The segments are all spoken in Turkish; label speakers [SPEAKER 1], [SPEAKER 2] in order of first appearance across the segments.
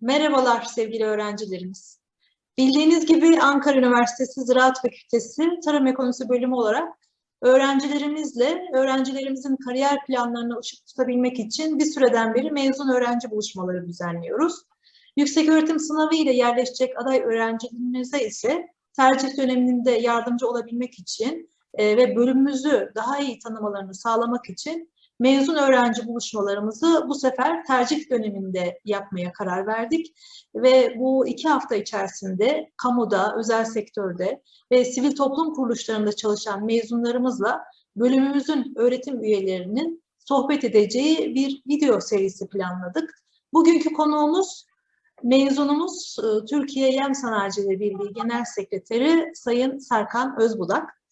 [SPEAKER 1] Merhabalar sevgili öğrencilerimiz. Bildiğiniz gibi Ankara Üniversitesi Ziraat Fakültesi Tarım Ekonomisi bölümü olarak öğrencilerimizle öğrencilerimizin kariyer planlarına ışık tutabilmek için bir süreden beri mezun öğrenci buluşmaları düzenliyoruz. Yükseköğretim sınavı ile yerleşecek aday öğrencilerimize ise tercih döneminde yardımcı olabilmek için e, ve bölümümüzü daha iyi tanımalarını sağlamak için mezun öğrenci buluşmalarımızı bu sefer tercih döneminde yapmaya karar verdik. Ve bu iki hafta içerisinde kamuda, özel sektörde ve sivil toplum kuruluşlarında çalışan mezunlarımızla bölümümüzün öğretim üyelerinin sohbet edeceği bir video serisi planladık. Bugünkü konuğumuz mezunumuz e, Türkiye Yem Sanayicileri Birliği Genel Sekreteri Sayın Serkan Özbudak.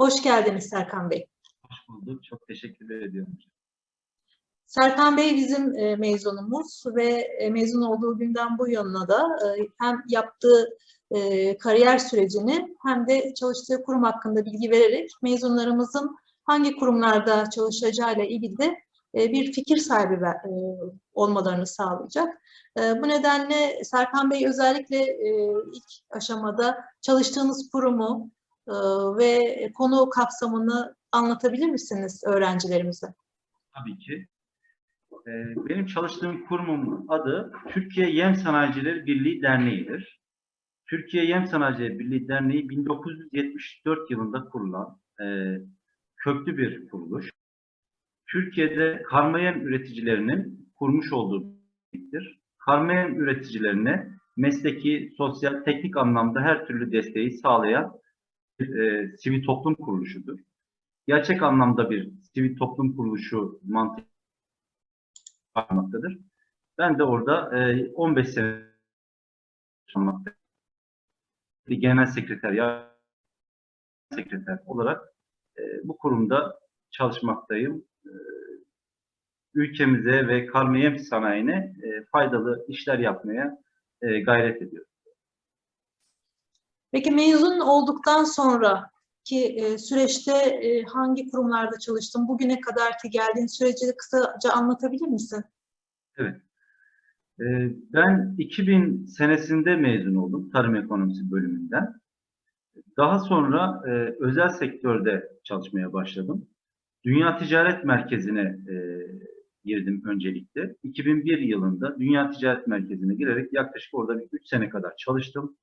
[SPEAKER 1] Hoş geldiniz Serkan Bey.
[SPEAKER 2] Hoş bulduk. Çok teşekkür ediyorum.
[SPEAKER 1] Serkan Bey bizim e, mezunumuz ve e, mezun olduğu günden bu yana da e, hem yaptığı kariyer sürecini hem de çalıştığı kurum hakkında bilgi vererek mezunlarımızın hangi kurumlarda çalışacağıyla ilgili de bir fikir sahibi olmalarını sağlayacak. Bu nedenle Serkan Bey özellikle ilk aşamada çalıştığınız kurumu ve konu kapsamını anlatabilir misiniz öğrencilerimize?
[SPEAKER 2] Tabii ki. Ee, Benim çalıştığım kurumun adı Türkiye Yem Sanayicileri Birliği Derneği'dir. Türkiye Yem Sanayicileri Birliği Derneği 1974 yılında kurulan e, köklü bir kuruluş. Türkiye'de karma yem üreticilerinin kurmuş olduğu birliktir. Karma yem üreticilerine mesleki, sosyal, teknik anlamda her türlü desteği sağlayan bir e, sivil toplum kuruluşudur. Gerçek anlamda bir sivil toplum kuruluşu mantığı varmaktadır. Ben de orada e, 15 sene çalışmaktayım. Bir genel sekreter ya sekreter olarak e, bu kurumda çalışmaktayım. E, ülkemize ve karmayem sanayine e, faydalı işler yapmaya e, gayret ediyorum.
[SPEAKER 1] Peki mezun olduktan sonra ki e, süreçte e, hangi kurumlarda çalıştın? Bugüne kadar ki geldiğin süreci kısaca anlatabilir misin?
[SPEAKER 2] Evet. Ee, Ben 2000 senesinde mezun oldum tarım ekonomisi bölümünden. Daha sonra e, özel sektörde çalışmaya başladım. Dünya Ticaret Merkezi'ne e, girdim öncelikle. 2001 yılında Dünya Ticaret Merkezi'ne girerek yaklaşık orada bir 3 sene kadar çalıştım.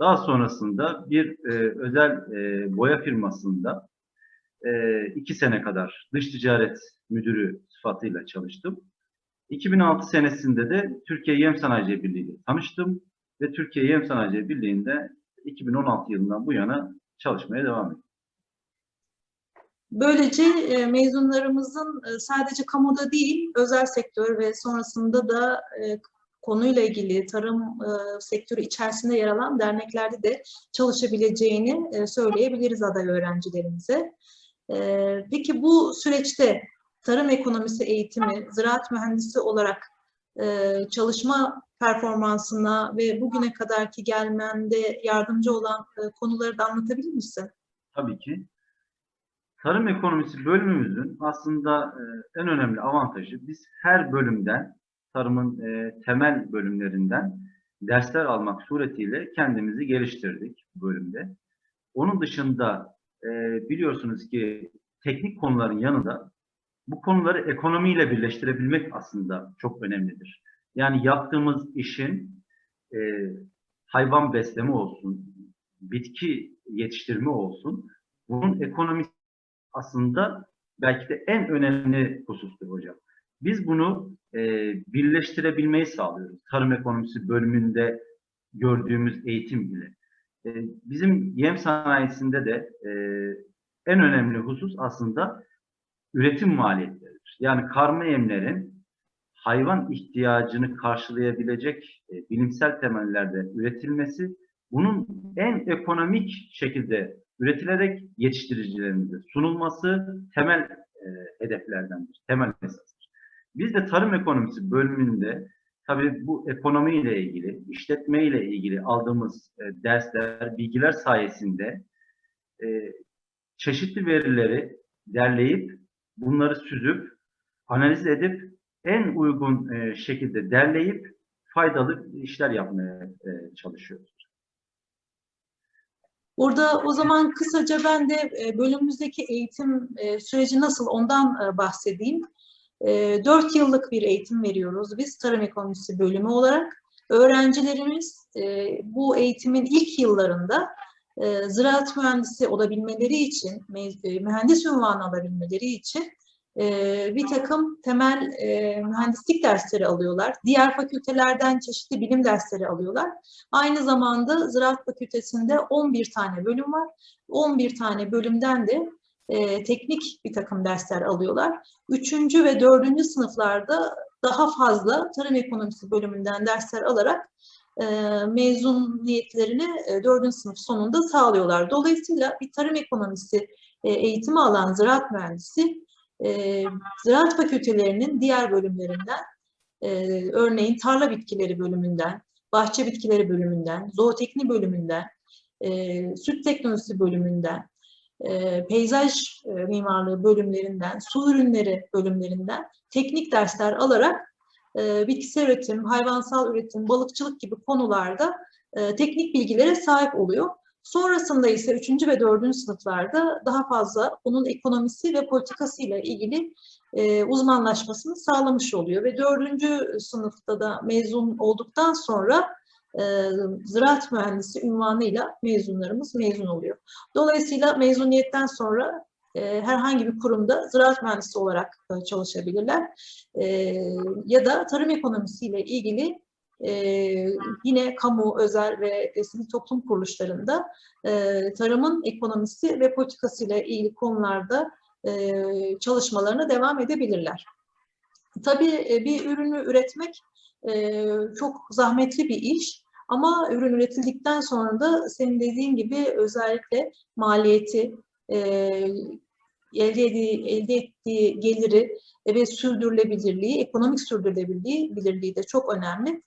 [SPEAKER 2] Daha sonrasında bir e, özel e, boya firmasında e, 2 sene kadar dış ticaret müdürü sıfatıyla çalıştım. 2006 senesinde de Türkiye Yem Sanayici Birliği ile tanıştım ve Türkiye Yem Sanayici Birliği'nde 2016 yılından bu yana çalışmaya devam ediyorum.
[SPEAKER 1] Böylece e, mezunlarımızın e, sadece kamuda değil, özel sektör ve sonrasında da e, konuyla ilgili tarım e, sektörü içerisinde yer alan derneklerde de çalışabileceğini e, söyleyebiliriz aday öğrencilerimize. E, peki bu süreçte tarım ekonomisi eğitimi, ziraat mühendisi olarak e, çalışma performansına ve bugüne kadarki gelmende yardımcı olan e, konuları da anlatabilir misin?
[SPEAKER 2] Tabii ki. Tarım ekonomisi bölümümüzün aslında e, en önemli avantajı biz her bölümden, tarımın e, temel bölümlerinden dersler almak suretiyle kendimizi geliştirdik bu bölümde. Onun dışında e, biliyorsunuz ki teknik konuların yanında bu konuları ekonomiyle birleştirebilmek aslında çok önemlidir. Yani yaptığımız işin e, hayvan besleme olsun, bitki yetiştirme olsun, bunun ekonomisi aslında belki de en önemli husustur hocam. Biz bunu e, birleştirebilmeyi sağlıyoruz. Tarım ekonomisi bölümünde gördüğümüz eğitim ile. E, bizim yem sanayisinde de e, en önemli husus aslında üretim maliyetleridir. Yani karma yemlerin hayvan ihtiyacını karşılayabilecek e, bilimsel temellerde üretilmesi, bunun en ekonomik şekilde üretilerek yetiştiricilerimize sunulması temel e, hedeflerdendir, temel esastır. Biz de tarım ekonomisi bölümünde tabii bu ekonomiyle ilgili, işletme ile ilgili aldığımız e, dersler, bilgiler sayesinde e, çeşitli verileri derleyip, bunları süzüp, analiz edip, en uygun e, şekilde derleyip faydalı işler yapmaya e, çalışıyoruz.
[SPEAKER 1] Burada o zaman kısaca ben de e, bölümümüzdeki eğitim e, süreci nasıl ondan e, bahsedeyim. E, Dört yıllık bir eğitim veriyoruz biz tarım ekonomisi bölümü olarak. Öğrencilerimiz e, bu eğitimin ilk yıllarında e, ziraat mühendisi olabilmeleri için, e, mühendis unvanı alabilmeleri için bir takım temel mühendislik dersleri alıyorlar. Diğer fakültelerden çeşitli bilim dersleri alıyorlar. Aynı zamanda Ziraat Fakültesi'nde 11 tane bölüm var. 11 tane bölümden de e, teknik bir takım dersler alıyorlar. Üçüncü ve dördüncü sınıflarda daha fazla tarım ekonomisi bölümünden dersler alarak e, mezuniyetlerini e, dördüncü sınıf sonunda sağlıyorlar. Dolayısıyla bir tarım ekonomisi e, eğitimi alan ziraat mühendisi e, ziraat fakültelerinin diğer bölümlerinden e, örneğin tarla bitkileri bölümünden, bahçe bitkileri bölümünden, zootekni bölümünden, e, süt teknolojisi bölümünden, e, peyzaj e, mimarlığı bölümlerinden, su ürünleri bölümlerinden teknik dersler alarak e, bitkisel üretim, hayvansal üretim, balıkçılık gibi konularda e, teknik bilgilere sahip oluyor. Sonrasında ise 3. ve 4. sınıflarda daha fazla onun ekonomisi ve politikasıyla ilgili e, uzmanlaşmasını sağlamış oluyor. Ve 4. sınıfta da mezun olduktan sonra ziraat mühendisi unvanıyla mezunlarımız mezun oluyor. Dolayısıyla mezuniyetten sonra e, herhangi bir kurumda ziraat mühendisi olarak e, çalışabilirler. E, ya da tarım ekonomisiyle ilgili e, yine kamu, özel ve sivil toplum kuruluşlarında e, tarımın ekonomisi ve politikasıyla ilgili konularda e, çalışmalarına devam edebilirler. Tabii e, bir ürünü üretmek e, çok zahmetli bir iş. Ama ürün üretildikten sonra da senin dediğin gibi özellikle maliyeti, e, elde, ettiği, elde ettiği geliri ve sürdürülebilirliği, ekonomik sürdürülebilirliği bilirliği de çok önemli.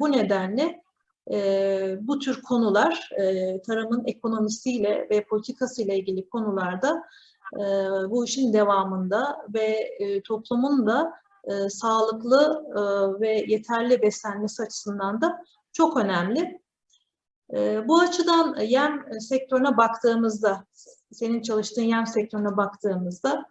[SPEAKER 1] Bu nedenle bu tür konular tarımın ekonomisiyle ve politikasıyla ilgili konularda bu işin devamında ve toplumun da e, sağlıklı e, ve yeterli beslenmesi açısından da çok önemli. E, bu açıdan yem sektörüne baktığımızda, senin çalıştığın yem sektörüne baktığımızda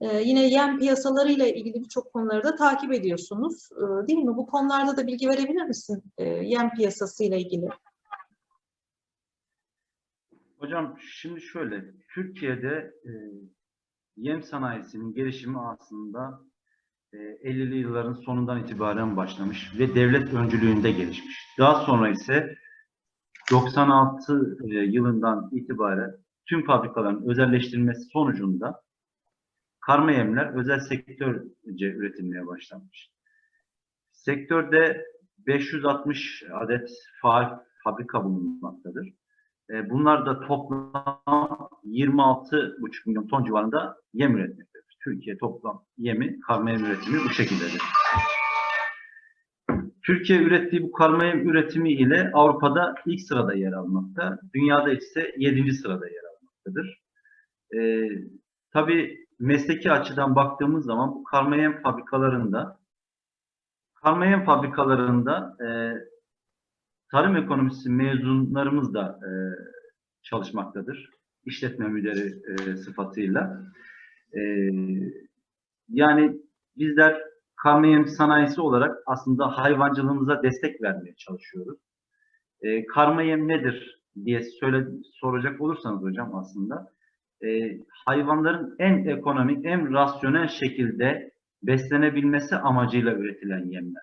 [SPEAKER 1] e, yine yem piyasalarıyla ilgili birçok konuları da takip ediyorsunuz. E, değil mi? Bu konularda da bilgi verebilir misin e, yem piyasasıyla ilgili?
[SPEAKER 2] Hocam şimdi şöyle, Türkiye'de e, yem sanayisinin gelişimi aslında 50'li yılların sonundan itibaren başlamış ve devlet öncülüğünde gelişmiş. Daha sonra ise 96 e, yılından itibaren tüm fabrikaların özelleştirilmesi sonucunda karma yemler özel sektörce üretilmeye başlanmış. Sektörde 560 adet faal fabrika bulunmaktadır. E, bunlar da toplam 26,5 milyon ton civarında yem üretmektedir. Türkiye toplam yemi, karma üretimi bu şekildedir. Türkiye ürettiği bu karma üretimi ile Avrupa'da ilk sırada yer almakta. Dünyada ise 7. sırada yer almaktadır. Ee, tabii mesleki açıdan baktığımız zaman bu karma fabrikalarında karma fabrikalarında e, tarım ekonomisi mezunlarımız da e, çalışmaktadır. İşletme müdürü e, sıfatıyla. E, yani bizler karmayem sanayisi olarak aslında hayvancılığımıza destek vermeye çalışıyoruz. E, karmayem nedir diye söyle, soracak olursanız hocam aslında e, hayvanların en ekonomik, en rasyonel şekilde beslenebilmesi amacıyla üretilen yemler.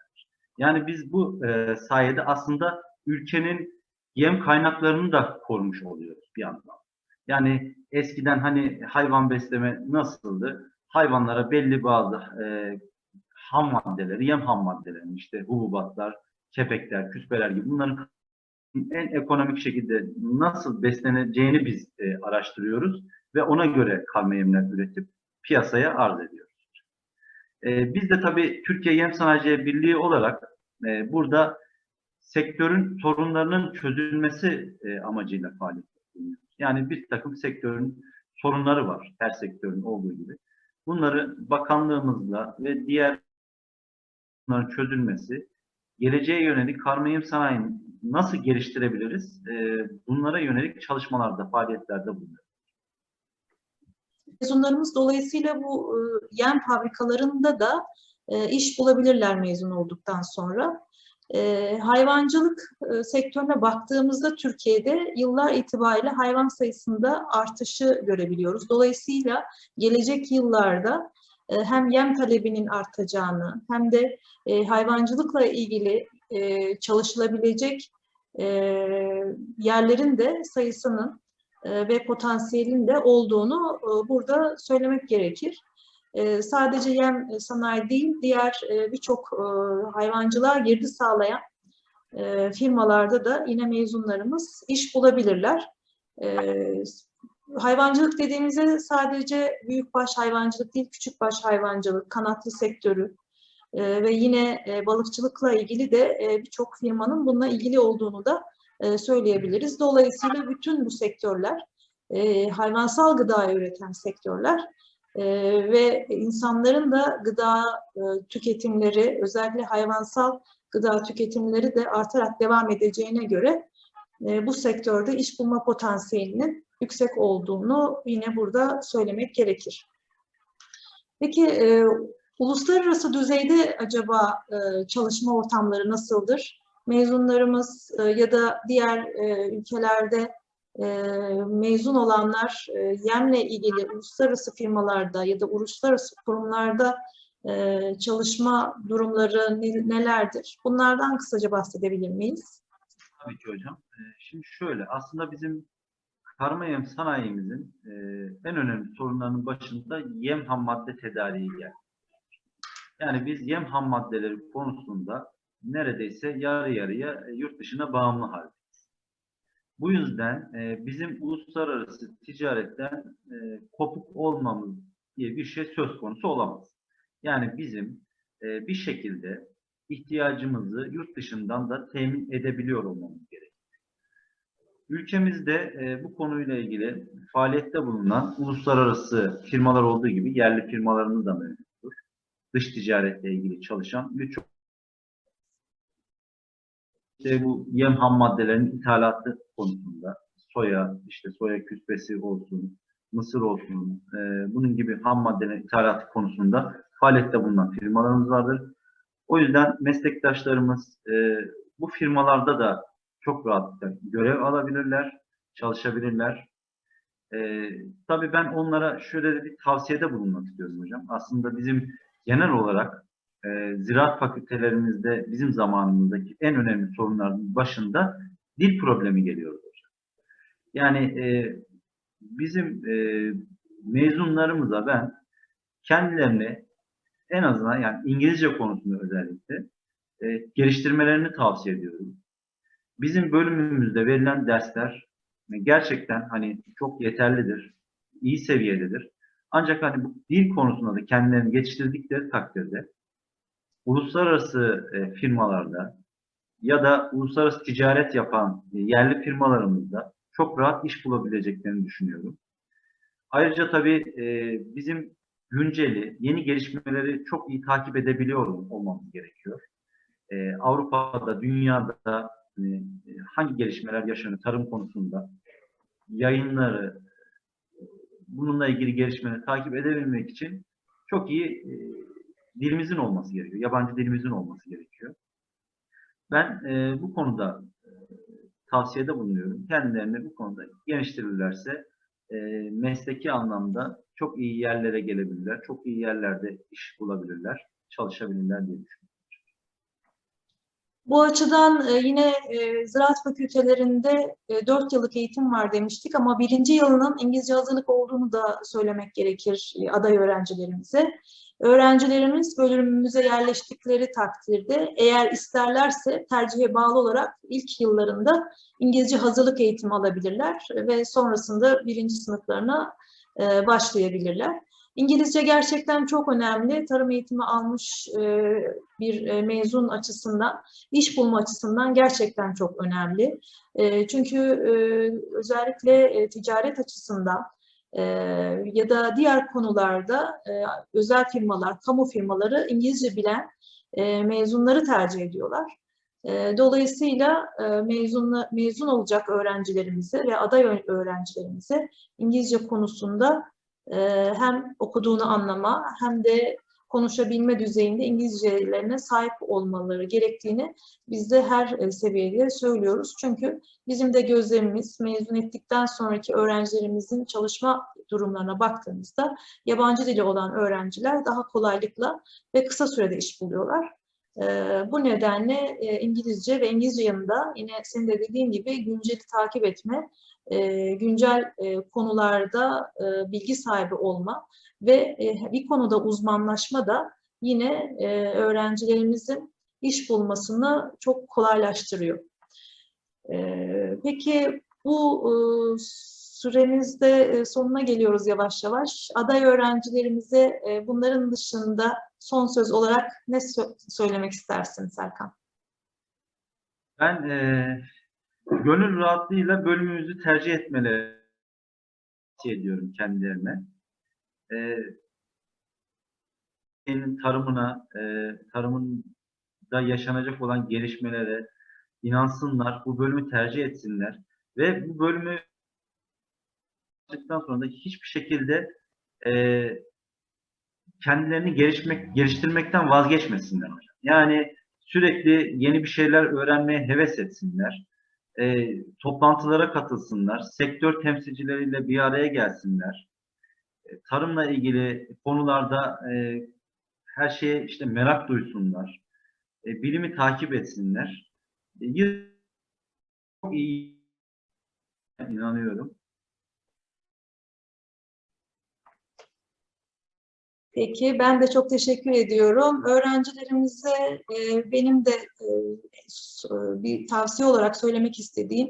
[SPEAKER 2] Yani biz bu e, sayede aslında ülkenin yem kaynaklarını da korumuş oluyoruz bir yandan. Yani eskiden hani hayvan besleme nasıldı? Hayvanlara belli bazı e, ham maddeleri, yem ham maddeleri, işte hububatlar, kepekler, küspeler gibi bunların en ekonomik şekilde nasıl besleneceğini biz e, araştırıyoruz ve ona göre karma yemler üretip piyasaya arz ediyoruz. E, biz de tabii Türkiye Yem Sanayici Birliği olarak e, burada sektörün sorunlarının çözülmesi e, amacıyla faaliyet yapıyoruz. Yani bir takım sektörün sorunları var, her sektörün olduğu gibi. Bunları bakanlığımızla ve diğer bunların çözülmesi geleceğe yönelik karmayım sanayini nasıl geliştirebiliriz? E, bunlara yönelik çalışmalarda, faaliyetlerde bulunuyor.
[SPEAKER 1] Mezunlarımız dolayısıyla bu e, yem fabrikalarında da e, iş bulabilirler mezun olduktan sonra. E, hayvancılık e, sektörüne baktığımızda Türkiye'de yıllar itibariyle hayvan sayısında artışı görebiliyoruz. Dolayısıyla gelecek yıllarda e, hem yem talebinin artacağını hem de e, hayvancılıkla ilgili çalışılabilecek yerlerin de sayısının ve potansiyelin de olduğunu burada söylemek gerekir. E, Sadece yem sanayi değil, diğer e, birçok e, hayvancılığa girdi sağlayan e, firmalarda da yine mezunlarımız iş bulabilirler. E, Hayvancılık dediğimizde sadece büyükbaş hayvancılık değil, küçükbaş hayvancılık, kanatlı sektörü e, ve yine e, balıkçılıkla ilgili de e, birçok firmanın bununla ilgili olduğunu da e, söyleyebiliriz. Dolayısıyla bütün bu sektörler e, hayvansal gıda üreten sektörler e, ve insanların da gıda e, tüketimleri özellikle hayvansal gıda tüketimleri de artarak devam edeceğine göre e, bu sektörde iş bulma potansiyelinin yüksek olduğunu yine burada söylemek gerekir. Peki e, uluslararası düzeyde acaba e, çalışma ortamları nasıldır? Mezunlarımız e, ya da diğer e, ülkelerde mezun olanlar e, yemle ilgili uluslararası firmalarda ya da uluslararası kurumlarda e, çalışma durumları ne- nelerdir? Bunlardan kısaca bahsedebilir miyiz?
[SPEAKER 2] Tabii ki hocam. Şimdi şöyle, aslında bizim karma yem sanayimizin e, en önemli sorunlarının başında yem ham madde tedariği geldi. Yani biz yem ham maddeleri konusunda neredeyse yarı yarıya e, yurt dışına bağımlı haldeyiz. Bu yüzden e, bizim uluslararası ticaretten e, kopuk olmamız diye bir şey söz konusu olamaz. Yani bizim e, bir şekilde ihtiyacımızı yurt dışından da temin edebiliyor olmamız gerekiyor. Ülkemizde e, bu konuyla ilgili faaliyette bulunan uluslararası firmalar olduğu gibi yerli firmalarımız da mevcuttur. Dış ticaretle ilgili çalışan birçok işte bu yem ham maddelerin ithalatı konusunda soya, işte soya küspesi olsun, mısır olsun, e, bunun gibi ham maddelerin ithalatı konusunda faaliyette bulunan firmalarımız vardır. O yüzden meslektaşlarımız e, bu firmalarda da çok rahatlıkla görev alabilirler, çalışabilirler. E, tabii ben onlara şöyle bir tavsiyede bulunmak istiyorum hocam. Aslında bizim genel olarak e, ziraat fakültelerimizde bizim zamanımızdaki en önemli sorunların başında dil problemi geliyor hocam. Yani e, bizim e, mezunlarımıza ben kendilerini en azından yani İngilizce konusunda özellikle e, geliştirmelerini tavsiye ediyorum. Bizim bölümümüzde verilen dersler gerçekten hani çok yeterlidir, iyi seviyededir. Ancak hani bu dil konusunda da kendilerini geliştirdikleri takdirde uluslararası e, firmalarda ya da uluslararası ticaret yapan e, yerli firmalarımızda çok rahat iş bulabileceklerini düşünüyorum. Ayrıca tabii e, bizim günceli, yeni gelişmeleri çok iyi takip edebiliyor olmamız gerekiyor. E, Avrupa'da, dünyada e, hangi gelişmeler yaşanıyor tarım konusunda yayınları, bununla ilgili gelişmeleri takip edebilmek için çok iyi e, dilimizin olması gerekiyor. Yabancı dilimizin olması gerekiyor. Ben e, bu konuda e, tavsiyede bulunuyorum. Kendilerini bu konuda geliştirirlerse e, mesleki anlamda çok iyi yerlere gelebilirler. Çok iyi yerlerde iş bulabilirler, çalışabilirler diye düşünüyorum.
[SPEAKER 1] Bu açıdan e, yine e, ziraat fakültelerinde e, 4 yıllık eğitim var demiştik ama birinci yılının İngilizce hazırlık olduğunu da söylemek gerekir e, aday öğrencilerimize. Öğrencilerimiz bölümümüze yerleştikleri takdirde eğer isterlerse tercihe bağlı olarak ilk yıllarında İngilizce hazırlık eğitimi alabilirler ve sonrasında birinci sınıflarına e, başlayabilirler. İngilizce gerçekten çok önemli. Tarım eğitimi almış e, bir e, mezun açısından, iş bulma açısından gerçekten çok önemli. E, çünkü özellikle ticaret açısından ya da diğer konularda özel firmalar, kamu firmaları İngilizce bilen mezunları tercih ediyorlar. Dolayısıyla mezun, mezun olacak öğrencilerimize ve aday öğrencilerimize İngilizce konusunda e, hem okuduğunu anlama hem de konuşabilme düzeyinde İngilizcelerine sahip olmaları gerektiğini biz de her e, seviyede söylüyoruz. Çünkü bizim de gözlemimiz mezun ettikten sonraki öğrencilerimizin çalışma durumlarına baktığımızda yabancı dili olan öğrenciler daha kolaylıkla ve kısa sürede iş buluyorlar. Ee, bu nedenle e, İngilizce ve İngilizce yanında yine senin de dediğin gibi günceli takip etme, e, güncel e, konularda bilgi sahibi olma ve bir konuda uzmanlaşma da yine öğrencilerimizin iş bulmasını çok kolaylaştırıyor. Peki bu e, süremizde sonuna geliyoruz yavaş yavaş. Aday öğrencilerimize bunların dışında son söz olarak ne sö- söylemek istersin Serkan?
[SPEAKER 2] Ben eee gönül rahatlığıyla bölümümüzü tercih etmeleri ediyorum kendilerine. Türkiye'nin tarımına, eee tarımında yaşanacak olan gelişmelere inansınlar, bu bölümü tercih etsinler ve bu bölümü sonra da hiçbir şekilde eee kendilerini gelişmek, geliştirmekten vazgeçmesinler hocam. Yani sürekli yeni bir şeyler öğrenmeye heves etsinler. E, toplantılara katılsınlar. Sektör temsilcileriyle bir araya gelsinler. E, tarımla ilgili konularda e, her şeye işte merak duysunlar. E, bilimi takip etsinler. E, çok iyi inanıyorum.
[SPEAKER 1] Peki, ben de çok teşekkür ediyorum. Öğrencilerimize e, benim de e, bir tavsiye olarak söylemek istediğim,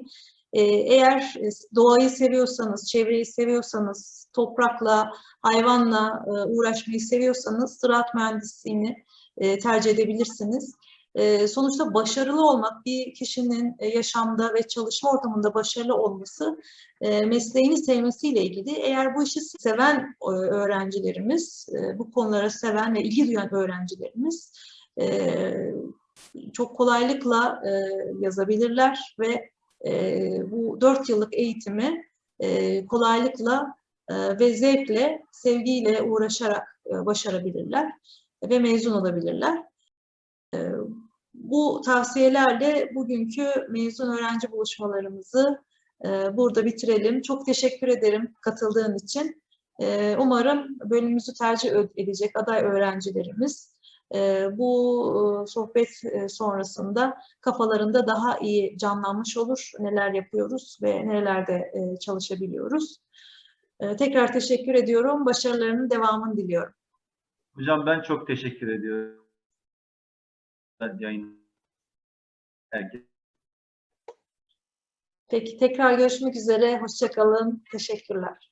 [SPEAKER 1] e, eğer e, doğayı seviyorsanız, çevreyi seviyorsanız, toprakla, hayvanla e, uğraşmayı seviyorsanız ziraat mühendisliğini e, tercih edebilirsiniz. E, sonuçta başarılı olmak, bir kişinin e, yaşamda ve çalışma ortamında başarılı olması e, mesleğini sevmesiyle ilgili. Eğer bu işi seven e, öğrencilerimiz, bu konulara seven ve ilgi duyan öğrencilerimiz çok kolaylıkla yazabilirler ve bu dört yıllık eğitimi kolaylıkla ve zevkle, sevgiyle uğraşarak başarabilirler ve mezun olabilirler. Bu tavsiyelerle bugünkü mezun öğrenci buluşmalarımızı e, burada bitirelim. Çok teşekkür ederim katıldığın için. E, umarım bölümümüzü tercih edecek aday öğrencilerimiz e, bu sohbet sonrasında kafalarında daha iyi canlanmış olur. Neler yapıyoruz ve nerelerde çalışabiliyoruz. Tekrar teşekkür ediyorum. Başarılarının devamını diliyorum.
[SPEAKER 2] Hocam ben çok teşekkür ediyorum. Yayın
[SPEAKER 1] Peki tekrar görüşmek üzere. Hoşça kalın. Teşekkürler.